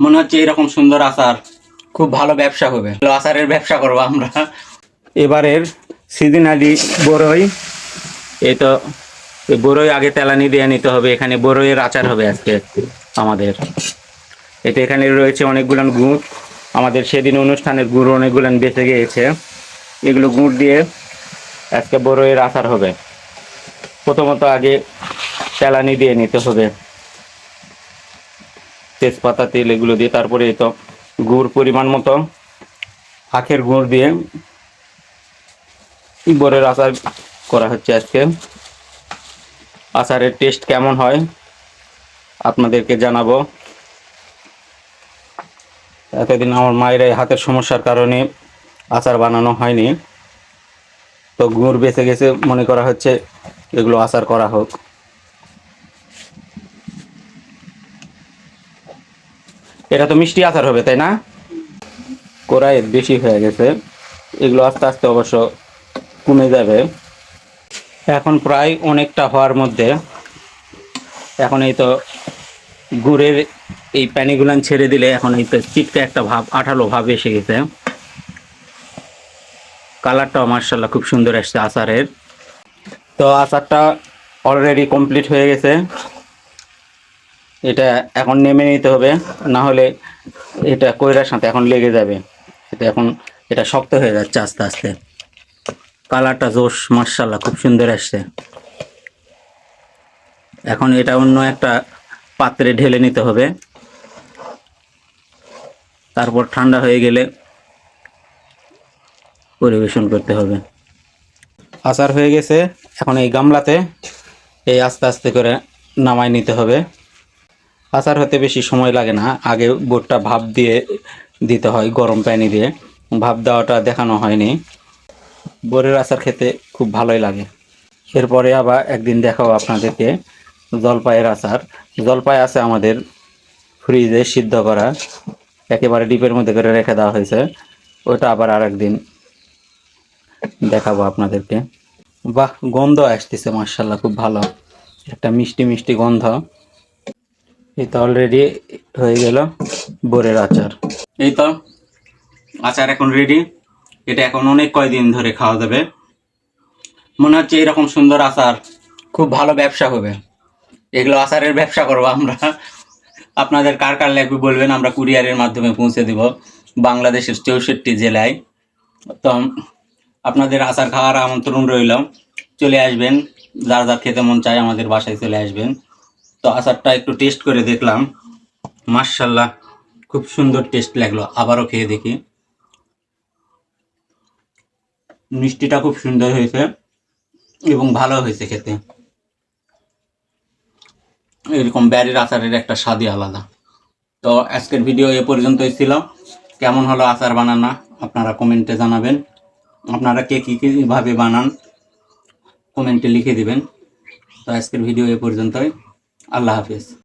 মনে হচ্ছে এরকম সুন্দর আচার খুব ভালো ব্যবসা হবে। আচারের ব্যবসা করব আমরা। এবারের সিজনালি বড়ই এই তো বড়ই আগে তেলানি দিয়ে নিতে হবে, এখানে বড়ইয়ের আচার হবে আজকে আমাদের। এতে এখানে রয়েছে অনেকগুলো গুড়, আমাদের সেদিন অনুষ্ঠানের গুড় অনেকগুলো বেঁচে গিয়েছে। এগুলো গুড় দিয়ে আজকে বড়ইয়ের আচার হবে। প্রথমত আগে তেলানি দিয়ে নিতে হবে। তেজপাতা, তেল এগুলো দিয়ে তারপরে এই তো গুড় পরিমাণ মতো আখের গুড় দিয়ে বড়ের আচার করা হচ্ছে আজকে। আচারের টেস্ট কেমন হয় আপনাদেরকে জানাব। এতদিন আমার মায়ের এই হাতের সমস্যার কারণে আচার বানানো হয়নি। তো গুড় বেঁচে গেছে মনে করা হচ্ছে, এগুলো আচার করা হোক। এটা তো মিষ্টি আচার হবে, তাই না? কড়াই বেশি হয়ে গেছে। এগুলো আস্তে আস্তে অবশ্য কমে যাবে। এখন প্রায় অনেকটা হওয়ার মধ্যে এখন এই তো গুড়ের এই প্যানিগুলান ছেড়ে দিলে এখন এই তো চিটকা একটা ভাব, আঠালো ভাব এসে গেছে। কালারটাও মার্শাল্লাহ খুব সুন্দর আসছে আচারের। তো আচারটা অলরেডি কমপ্লিট হয়ে গেছে। এটা এখন নেমে নিতে হবে না হলে এটা কয়রার সাথে এখন লেগে যাবে। এটা এখন, এটা শক্ত হয়ে যাচ্ছে আস্তে আস্তে। কালারটা জোশ মার্শাল্লাহ খুব সুন্দর আসছে। এখন এটা অন্য একটা পাত্রে ঢেলে নিতে হবে। তারপর ঠান্ডা হয়ে গেলে পরিবেশন করতে হবে। আচার হয়ে গেছে, এখন এই গামলাতে এই আস্তে আস্তে করে নামাই নিতে হবে। আচার হতে বেশি সময় লাগে না। আগে বোটটা ভাপ দিয়ে দিতে হয়, গরম প্যানি দিয়ে। ভাপ দেওয়াটা দেখানো হয়নি। বোরের আচার খেতে খুব ভালোই লাগে। এরপরে আবার একদিন দেখাবো আপনাদেরকে জলপাইয়ের আচার। জলপাই আছে আমাদের ফ্রিজে সিদ্ধ করা। একেবারে ডিপের মধ্যে করে রেখে দেওয়া হয়েছে। ওটা আবার আর একদিন দেখাবো আপনাদেরকে। বাহ, গন্ধ আসতেছে মার্শাল্লাহ খুব ভালো। একটা মিষ্টি মিষ্টি গন্ধ। এই তো অলরেডি হয়ে গেল বোরের আচার। এই তো, আচার এখন রেডি এটা এখন অনেক কয়দিন ধরে খাওয়া যাবে। মনে হচ্ছে এরকম সুন্দর আচার খুব ভালো ব্যবসা হবে। এগুলো আচারের ব্যবসা করব আমরা। আপনাদের কার কার লাগবে বলবেন, আমরা কুরিয়ারের মাধ্যমে পৌঁছে দিব। বাংলাদেশের চৌষট্টি জেলায়। তো, আপনাদের আচার খাওয়ার আমন্ত্রণ রইল। চলে আসবেন, যার যার খেতে মন চায় আমাদের বাসায় চলে আসবেন। তো আচারটা একটু টেস্ট করে দেখলাম। মার্শাল্লাহ খুব সুন্দর টেস্ট লাগল, আবারও খেয়ে দেখি। মিষ্টিটা খুব সুন্দর হয়েছে এবং ভালো হয়েছে খেতে। এরকম ব্যারির আচারের একটা স্বাদই আলাদা। তো আজকের ভিডিও এ পর্যন্তই ছিল। কেমন হলো আচার বানানা? আপনারা কমেন্টে জানাবেন। আপনারা কে কী কীভাবে বানান? কমেন্টে লিখে দিবেন। তো আজকের ভিডিও এ পর্যন্তই। আল্লাহ হাফিজ।